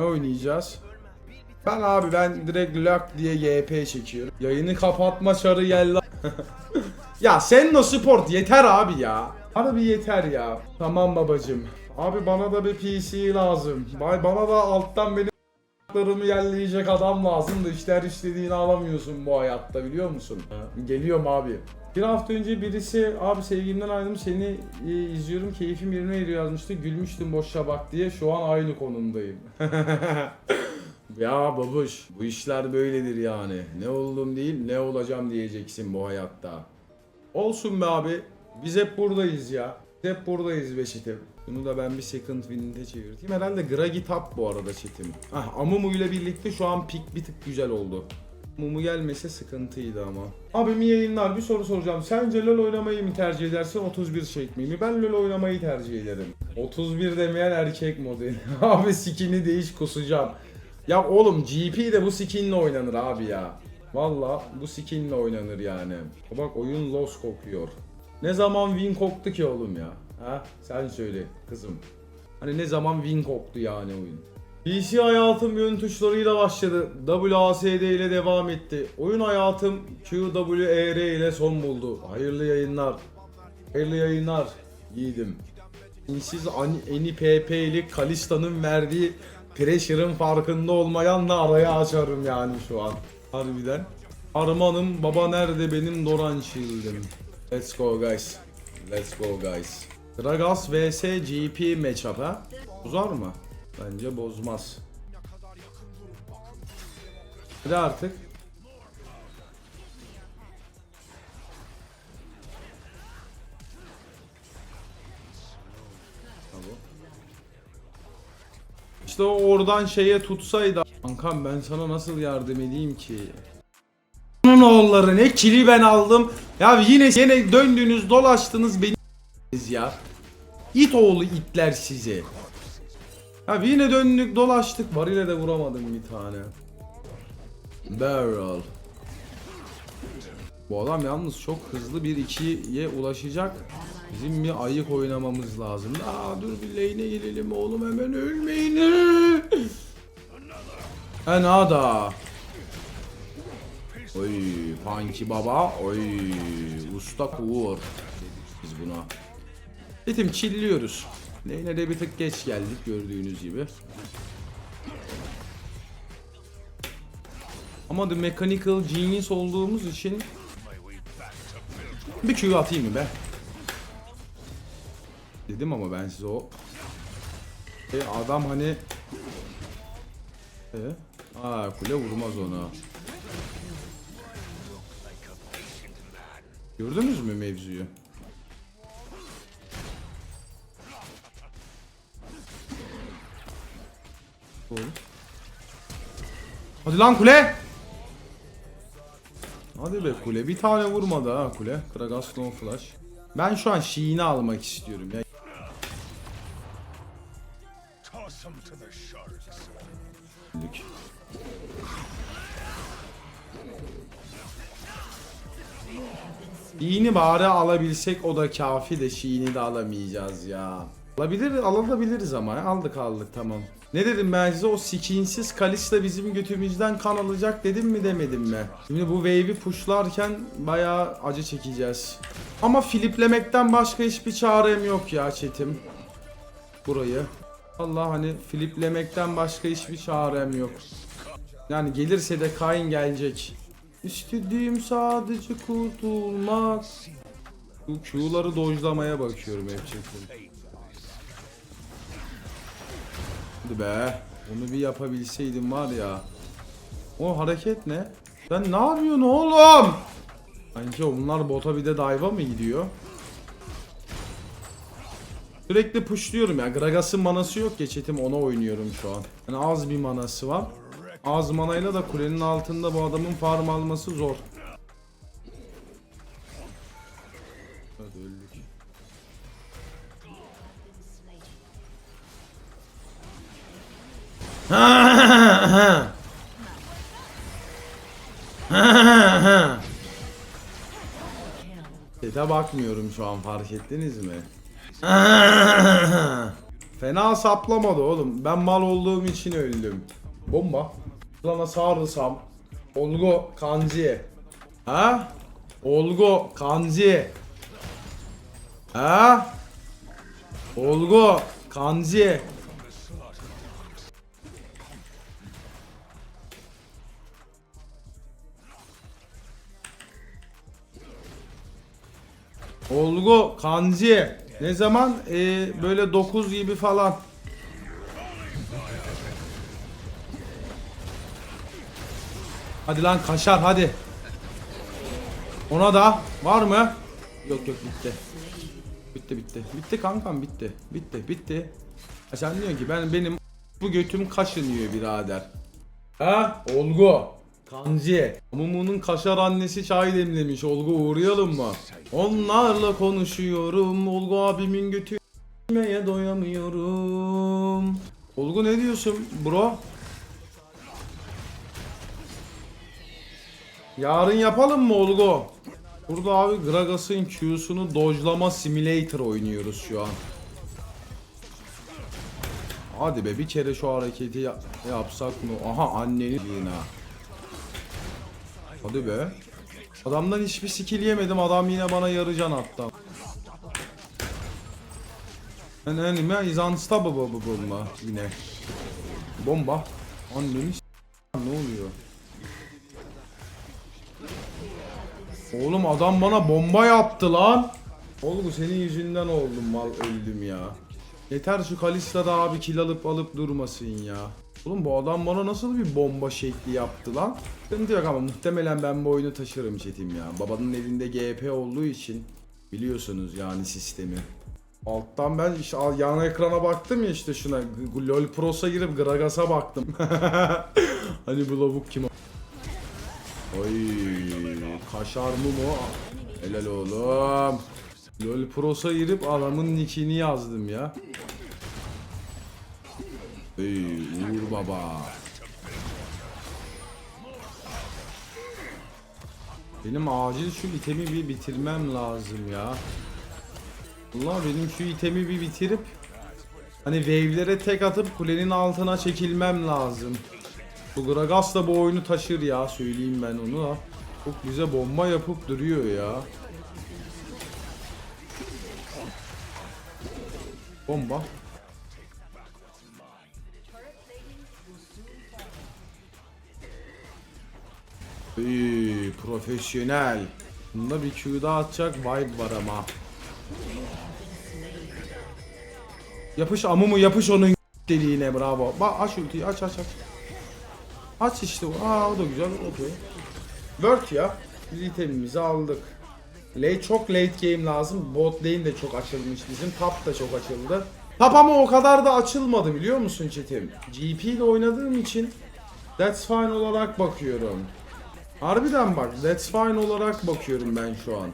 Ne oynayacağız? Ben abi ben direkt lak diye GP çekiyorum. Yayını kapatma çarı geldi. ya Senno Sport yeter abi ya. Harbi yeter ya. Tamam babacım. Abi bana da bir PC lazım. Bana da alttan benim Larımı yerleyecek adam lazım da işte her istediğini alamıyorsun bu hayatta biliyor musun? Geliyorum abi. Bir hafta önce birisi abi sevgilimden ayrıldım seni e, izliyorum keyfim yerine eriyor yazmıştı. Gülmüştüm boşa bak diye şu an aynı konumdayım. ya babuş bu işler böyledir yani. Ne oldum değil ne olacağım diyeceksin bu hayatta. Olsun be abi. Biz hep buradayız ya. Hep buradayız be çetim. Bunu da ben bir second win'de çevirteyim. Herhalde Gragi Tap bu arada çetim. Ah Amumu ile birlikte şu an pik bir tık güzel oldu. Mumu gelmese sıkıntıydı ama. Abim iyi yayınlar bir soru soracağım. Sence LoL oynamayı mı tercih edersin 31 çekmeyi mi? Ben LoL oynamayı tercih ederim. 31 demeyen erkek modeli. abi skin'i değiş kusacağım. Ya oğlum GP de bu skinle oynanır abi ya. Valla bu skinle oynanır yani. Bak oyun loss kokuyor. Ne zaman win koktu ki oğlum ya? Ha? Sen söyle kızım. Hani ne zaman win koktu yani oyun. PC hayatım yön tuşlarıyla başladı. WASD ile devam etti. Oyun hayatım QWER ile son buldu. Hayırlı yayınlar. Hayırlı yayınlar. Yiğidim. İnsiz Eni PP ile Kalista'nın verdiği pressure'ın farkında olmayanla araya açarım yani şu an. Harbiden. Armanım baba nerede benim Doran Shield'im. Let's go guys. Let's go guys. Gragas vs GP matchup ha? Bozar mı? Bence bozmaz. Hadi artık. İşte oradan şeye tutsaydı. Kankam ben sana nasıl yardım edeyim ki? Bunun oğulları ne kili ben aldım. Ya yine yine döndünüz dolaştınız beni ya. İt oğlu itler sizi. Ya yine döndük dolaştık. Var yine de vuramadım bir tane. Barrel. Bu adam yalnız çok hızlı bir ikiye ulaşacak. Bizim bir ayık oynamamız lazım. Aa dur bir lane'e gelelim oğlum hemen ölmeyin. Enada. Oy Funky baba. Oy usta kuğur. Biz buna. Ritim chilliyoruz. Lane'e de bir tık geç geldik gördüğünüz gibi. Ama The Mechanical Genius olduğumuz için bir Q atayım mı be? Dedim ama ben size o e, adam hani e, aa kule vurmaz ona. Gördünüz mü mevzuyu? Oğlum. Hadi lan kule! Hadi be kule. Bir tane vurmadı ha kule. Kragas no flash. Ben şu an Sheen'i almak istiyorum ya. Sheen'i bari alabilsek o da kafi de Sheen'i de alamayacağız ya. Alabilir, alabiliriz ama ya. aldık aldık tamam. Ne dedim ben size o skinsiz Kalista bizim götümüzden kan alacak dedim mi demedim mi? Şimdi bu wave'i pushlarken bayağı acı çekeceğiz. Ama fliplemekten başka hiçbir çarem yok ya chatim. Burayı. Allah hani fliplemekten başka hiçbir çarem yok. Yani gelirse de Kain gelecek. İstediğim sadece kurtulmak. Bu Q'ları dojlamaya bakıyorum hep chatim. Hadi be. Onu bir yapabilseydim var ya. O hareket ne? Sen ne yapıyorsun oğlum? Sanki onlar bota bir de dive'a mı gidiyor? Sürekli pushluyorum ya. Gragas'ın manası yok geçetim ona oynuyorum şu an. Yani az bir manası var. Az manayla da kulenin altında bu adamın farm alması zor. Hadi öldük. Sete bakmıyorum şu an fark ettiniz mi? Fena saplamadı oğlum. Ben mal olduğum için öldüm. Bomba. Plana sarılsam. Olgo Kanzi. Ha? Olgo Kanzi. Ha? Olgo Kanzi. Olgu, Kanzi. Ne zaman? Ee, böyle 9 gibi falan. Hadi lan kaşar hadi. Ona da var mı? Yok yok bitti. Bitti bitti. Bitti kankam bitti. Bitti bitti. Sen diyorsun ki ben benim bu götüm kaşınıyor birader. Ha? Olgu. Kanzi. Mumu'nun kaşar annesi çay demlemiş. Olgu uğrayalım mı? Onlarla konuşuyorum. Olgu abimin götü doyamıyorum. Olgu ne diyorsun bro? Yarın yapalım mı Olgu? Burada abi Gragas'ın Q'sunu dojlama simulator oynuyoruz şu an. Hadi be bir kere şu hareketi ya- yapsak mı? Aha anneni yine. Hadi be. Adamdan hiçbir skill yemedim. Adam yine bana yarı can attı. Ben enime is unstoppable yine? Bomba. Anneni s- ne oluyor? Oğlum adam bana bomba yaptı lan. Oğlum senin yüzünden oldum mal öldüm ya. Yeter şu Kalista'da abi kill alıp alıp durmasın ya. Oğlum bu adam bana nasıl bir bomba şekli yaptı lan? Sıkıntı yok ama muhtemelen ben bu oyunu taşırım chatim ya. Babanın elinde GP olduğu için biliyorsunuz yani sistemi. Alttan ben işte yan ekrana baktım ya işte şuna. LoL Pro'sa girip Gragas'a baktım. hani bu lavuk kim? Oy kaşar mı mu? Helal oğlum. LoL Pro'sa girip adamın nickini yazdım ya. Ey Uğur Baba. Benim acil şu itemi bir bitirmem lazım ya. Allah benim şu itemi bir bitirip hani wave'lere tek atıp kulenin altına çekilmem lazım. Bu Gragas da bu oyunu taşır ya söyleyeyim ben onu da. Çok bize bomba yapıp duruyor ya. Bomba. Üy, profesyonel. Bunda bir Q daha atacak vibe var ama. Yapış amumu yapış onun deliğine bravo. Bak aç ultiyi aç aç aç. Aç işte o. Aa o da güzel okey. Word ya. Biz itemimizi aldık. Late çok late game lazım. Bot lane de çok açılmış bizim. Top da çok açıldı. Top ama o kadar da açılmadı biliyor musun chatim? GP ile oynadığım için That's fine olarak bakıyorum. Harbiden bak that's fine olarak bakıyorum ben şu an.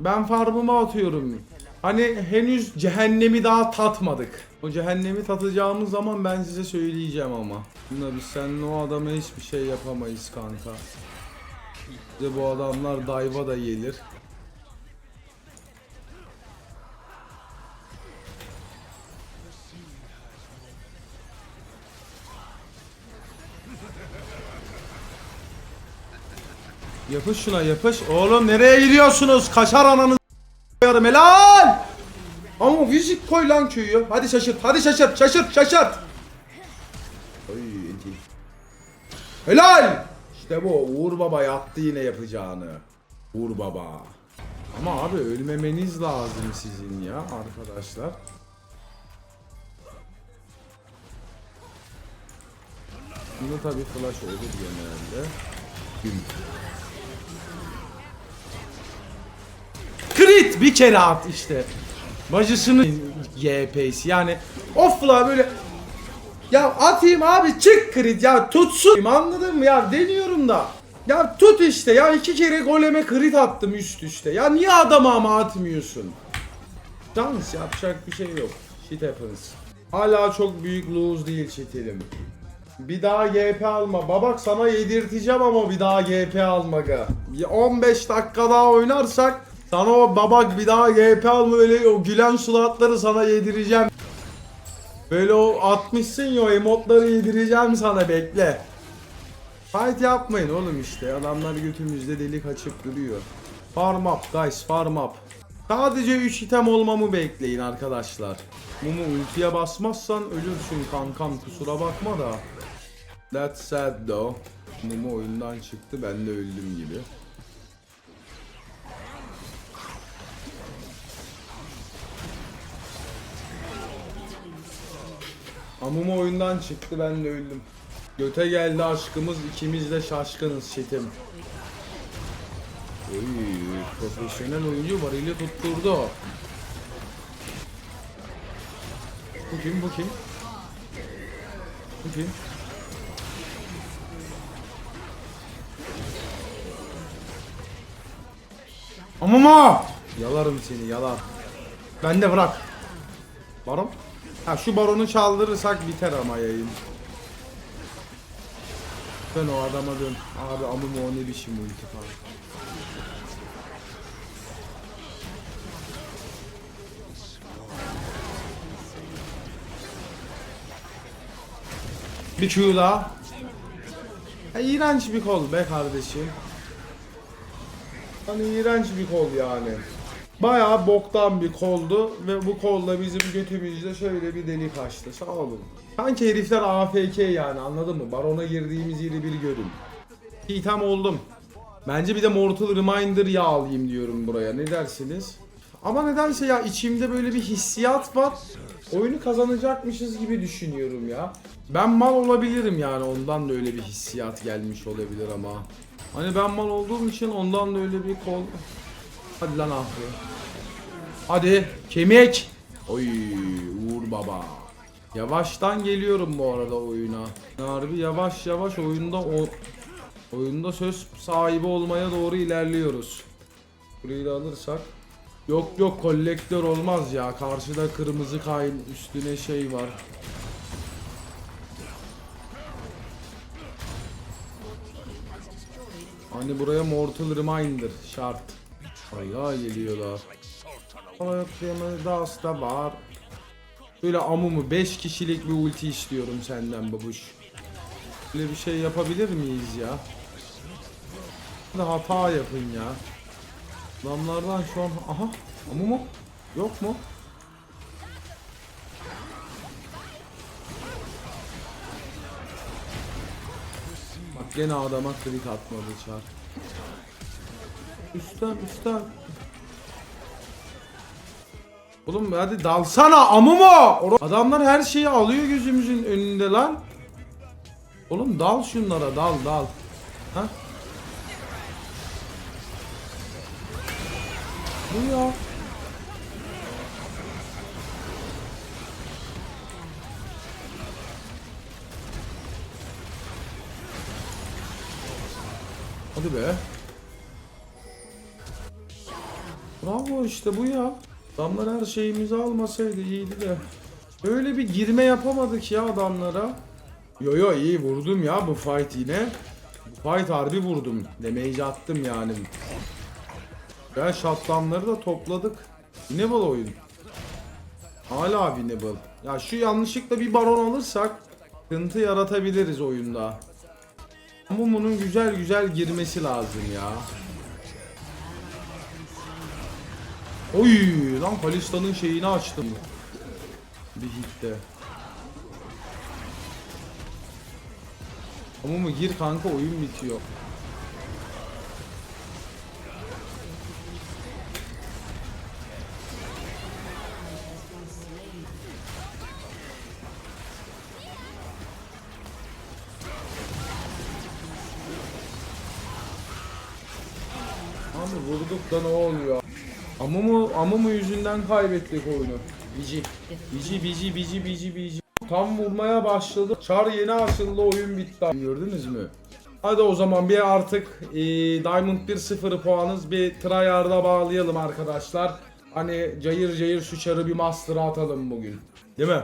Ben farmımı atıyorum. Hani henüz cehennemi daha tatmadık. O cehennemi tatacağımız zaman ben size söyleyeceğim ama. Bunda biz seninle o adama hiçbir şey yapamayız kanka. Bize bu adamlar dive'a da gelir. Yapış şuna yapış. Oğlum nereye gidiyorsunuz? Kaşar ananı yarım helal. Ama fizik koy lan köyü. Hadi şaşırt. Hadi şaşırt. Şaşırt. Şaşırt. Oy. Helal. İşte bu. Uğur Baba yaptı yine yapacağını. Uğur Baba. Ama abi ölmemeniz lazım sizin ya arkadaşlar. Bunda tabi flash olur genelde. Güm. Crit bir kere at işte. Bacısını YP'si yani offla böyle ya atayım abi çık crit ya tutsun anladın mı ya deniyorum da ya tut işte ya iki kere goleme crit attım üst üste ya niye adama ama atmıyorsun Dans yapacak bir şey yok shit happens Hala çok büyük lose değil çetelim bir daha GP alma. Babak sana yedirteceğim ama bir daha GP alma ga. Bir 15 dakika daha oynarsak sana o babak bir daha GP alma öyle o gülen suratları sana yedireceğim. Böyle o atmışsın ya emotları yedireceğim sana bekle. Fight yapmayın oğlum işte. Adamlar götümüzde delik açıp duruyor. Farm up guys farm up. Sadece 3 item olmamı bekleyin arkadaşlar. Mumu ultiye basmazsan ölürsün kankam kusura bakma da. That's sad though. Mumu oyundan çıktı ben de öldüm gibi. Amumu oyundan çıktı ben de öldüm. Göte geldi aşkımız ikimiz de şaşkınız çetim. Oy, profesyonel oyuncu var ile tutturdu. Bu kim bu kim? Bu kim? Amumu! Yalarım seni yalar. Ben de bırak. Baron? Ha şu baronu çaldırırsak biter ama yayın. Dön o adama dön. Abi amumu o ne biçim ulti falan. Bir Q daha. Ha, iğrenç bir kol be kardeşim. Hani iğrenç bir kol yani. Bayağı boktan bir koldu ve bu kolla bizim götümüzde şöyle bir delik açtı. Sağ olun. Sanki herifler AFK yani anladın mı? Barona girdiğimiz yeri bir görün. İtem oldum. Bence bir de Mortal Reminder yağ alayım diyorum buraya. Ne dersiniz? Ama nedense ya içimde böyle bir hissiyat var. Oyunu kazanacakmışız gibi düşünüyorum ya. Ben mal olabilirim yani ondan da öyle bir hissiyat gelmiş olabilir ama. Hani ben mal olduğum için ondan da öyle bir kol... Hadi lan Ahri. Hadi kemik. Oy Uğur baba. Yavaştan geliyorum bu arada oyuna. Harbi yavaş yavaş oyunda o oyunda söz sahibi olmaya doğru ilerliyoruz. Burayı da alırsak. Yok yok kolektör olmaz ya. Karşıda kırmızı kayn üstüne şey var. Hani buraya Mortal Reminder şart. Hala geliyorlar. Ayak yemede da var. Böyle amumu 5 kişilik bir ulti istiyorum senden babuş. Böyle bir şey yapabilir miyiz ya? De hata yapın ya. Adamlardan şu an... Aha! Amumu? Yok mu? Bak gene adama klik atmadı çar. Üstten üstten. Oğlum hadi dalsana amumu. Adamlar her şeyi alıyor gözümüzün önünde lan. Oğlum dal şunlara dal dal. Ha? Bu ya. Hadi be. İşte bu ya. Adamlar her şeyimizi almasaydı iyiydi de. Böyle bir girme yapamadık ya adamlara. Yo yo iyi vurdum ya bu fight yine. Bu fight harbi vurdum. Damage attım yani. Ben shotgunları da topladık. Winnable oyun. Hala winnable. Ya şu yanlışlıkla bir baron alırsak sıkıntı yaratabiliriz oyunda. Ama bunun güzel güzel girmesi lazım ya. Oy lan Kalista'nın şeyini açtım. Bir hitte. Ama mı gir kanka oyun bitiyor. Abi vurduk da ne oluyor? Amumu, Amumu yüzünden kaybettik oyunu. Bici. Bici, bici, bici, bici, bici. Tam vurmaya başladı. Çar yeni açıldı oyun bitti. Gördünüz mü? Hadi o zaman bir artık e, Diamond 1-0 puanız bir tryhard'a bağlayalım arkadaşlar. Hani cayır cayır şu çarı bir master'a atalım bugün. Değil mi?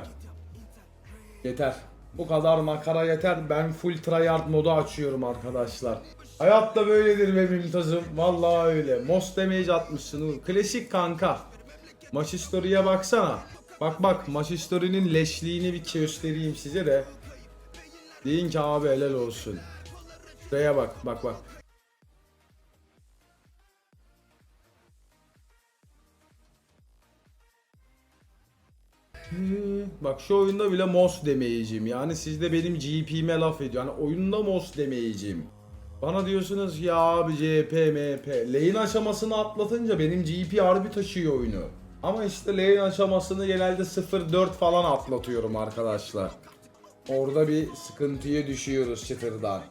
Yeter. Bu kadar makara yeter. Ben full tryhard modu açıyorum arkadaşlar. Hayatta böyledir be Mümtaz'ım. Vallahi öyle. Most damage atmışsın. Klasik kanka. Maç historiye baksana. Bak bak maç histori'nin leşliğini bir göstereyim size de. Deyin ki abi helal olsun. Şuraya bak bak bak. Bak şu oyunda bile mos demeyeceğim. Yani siz de benim GP'me laf ediyor. Yani oyunda mos demeyeceğim. Bana diyorsunuz ya abi CP, MP. Lane aşamasını atlatınca benim GP harbi taşıyor oyunu. Ama işte lane aşamasını genelde 0-4 falan atlatıyorum arkadaşlar. Orada bir sıkıntıya düşüyoruz çıtırdan.